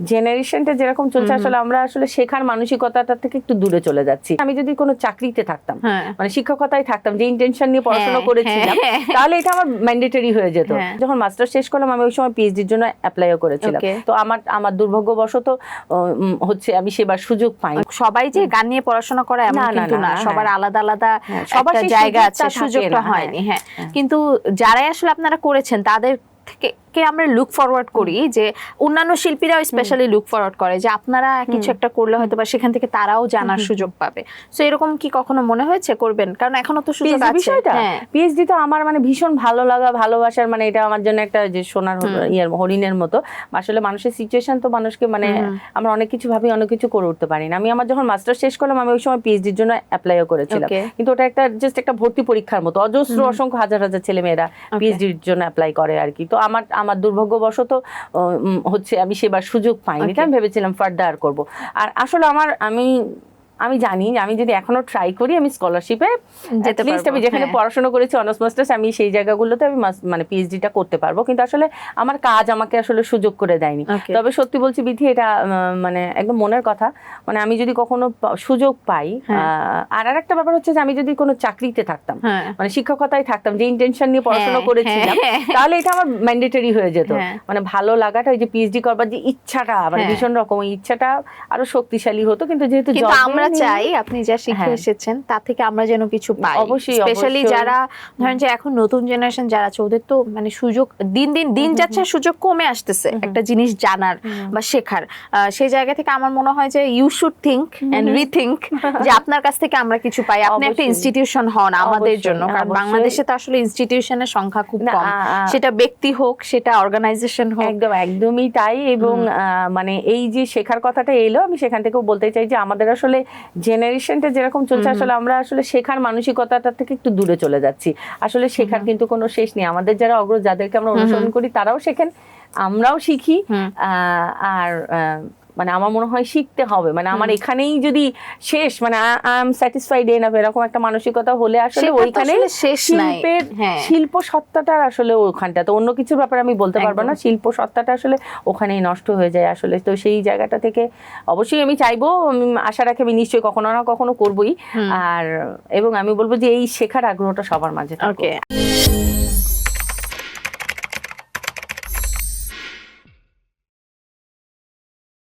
জেনারেশনটা যেরকম চলছে আসলে আমরা আসলে শেখার মানসিকতাটা থেকে একটু দূরে চলে যাচ্ছি। আমি যদি কোনো চাকরিতে থাকতাম হ্যাঁ। মানে শিক্ষকতায় থাকতাম যে ইন্টেনশন নিয়ে পড়াশোনা হ্যাঁ, করেছিলাম হ্যাঁ। তাহলে এটা আমার ম্যান্ডেটরি হয়ে যেত। যখন মাস্টার শেষ করলাম আমি ওই সময় পিএইচডির জন্য অ্যাপ্লাইও করেছিলাম। তো আমার আমার দুর্ভাগ্যবশত হচ্ছে আমি সেবার সুযোগ পাই সবাই যে গান নিয়ে পড়াশোনা করে এমন কিন্তু না। সবার আলাদা আলাদা সবার জায়গা আছে সুযোগটা হয়নি হ্যাঁ। হ্যাঁ। কিন্তু যারাই আসলে আপনারা করেছেন তাদের থেকে কে আমরা লুক ফরওয়ার্ড করি যে অন্যান্য শিল্পীরাও স্পেশালি লুক ফরওয়ার্ড করে যে আপনারা কিছু একটা করলে হয়তো বা সেখান থেকে তারাও জানার সুযোগ পাবে। সো এরকম কি কখনো মনে হয়েছে করবেন? কারণ এখনও তো সুযোগ আছে। বিষয়টা? হ্যাঁ। পিএইচডি তো আমার মানে ভীষণ ভালো লাগা ভালোবাসার মানে এটা আমার জন্য একটা যে সোনার ইয়ের হরিণের মতো। আসলে মানুষের সিচুয়েশন তো মানুষকে মানে আমরা অনেক কিছু ভাবি অনেক কিছু করে উঠতে পারি না। আমি আমার যখন মাস্টার শেষ করলাম আমি ওই সময় পিএইচডির জন্য অ্যাপ্লাইও করেছিলাম। কিন্তু ওটা একটা জাস্ট একটা ভর্তি পরীক্ষার মতো। অজস্র অসংখ্য হাজার হাজার ছেলে মেয়েরা পিএইচডির জন্য অ্যাপ্লাই করে আর কি। তো আমার আমার দুর্ভাগ্যবশত হচ্ছে আমি সেবার সুযোগ পাইনি। আমি ভেবেছিলাম ফার্দার করব। আর আসলে আমার আমি আমি জানি যে আমি যদি এখনও ট্রাই করি আমি স্কলারশিপে যেতে আমি যেখানে হ্যাঁ। পড়াশোনা করেছি অনার্স মাস্টার্স আমি সেই জায়গাগুলোতে আমি মানে পিএইচডিটা করতে পারব কিন্তু আসলে আমার কাজ আমাকে আসলে সুযোগ করে দেয়নি তবে সত্যি বলছি বিধি এটা মানে একদম মনের কথা মানে আমি যদি কখনো সুযোগ পাই হ্যাঁ। আহ, আর আরেকটা ব্যাপার হচ্ছে যে আমি যদি কোনো চাকরিতে থাকতাম হ্যাঁ মানে শিক্ষকতায় থাকতাম যে ইন্টেনশন নিয়ে পড়াশোনা করেছিলাম। তাহলে এটা আমার ম্যান্ডেটরি হয়ে যেত। মানে ভালো লাগাটা ওই যে পিএইচডি করবার যে ইচ্ছাটা মানে। ভীষণ রকম ওই ইচ্ছাটা আরও শক্তিশালী হতো কিন্তু যেহেতু আমরা চাই আপনি যা শিখে হ্যাঁ। এসেছেন তা থেকে আমরা যেন কিছু পাই। অবশ্যই, স্পেশালি যারা ধরেন যে এখন নতুন জেনারেশন যারা আছে ওদের তো মানে সুযোগ দিন দিন দিন যাচ্ছে সুযোগ কমে আসতেছে একটা জিনিস জানার বা শেখার। সেই জায়গা থেকে আমার মনে হয় যে you should think and rethink যে আপনার কাছ থেকে আমরা কিছু পাই। আপনি একটা ইনস্টিটিউশন হন আমাদের জন্য কারণ বাংলাদেশে তো আসলে ইনস্টিটিউশনের সংখ্যা খুব না, কম। সেটা ব্যক্তি হোক সেটা অর্গানাইজেশন হোক। একদম একদমই তাই এবং মানে এই যে শেখার কথাটা এলো আমি সেখান থেকেও বলতে চাই যে আমাদের আসলে জেনারেশনটা যেরকম চলছে আসলে আমরা আসলে শেখার মানসিকতাটা থেকে একটু দূরে চলে যাচ্ছি। আসলে শেখার কিন্তু কোনো শেষ নেই। আমাদের যারা অগ্র যাদেরকে আমরা অনুসরণ করি তারাও শেখেন আমরাও শিখি। আহ, আর মানে আমার মনে হয় শিখতে হবে। মানে আমার এখানেই যদি শেষ মানে আই এম স্যাটিসফাইড এনাফ এরকম একটা মানসিকতা হলে আসলে ওইখানে শেষ। শিল্পের হ্যাঁ। শিল্প সত্তাটা আসলে ওখানটা। তো অন্য কিছুর ব্যাপারে আমি বলতে পারব না। শিল্প সত্তাটা আসলে ওখানেই নষ্ট হয়ে যায় আসলে। তো সেই জায়গাটা থেকে অবশ্যই আমি চাইব আশা রাখি আমি নিশ্চয়ই কখনো না কখনো করবোই। আর এবং আমি বলব যে এই শেখার আগ্রহটা সবার মাঝে ওকে।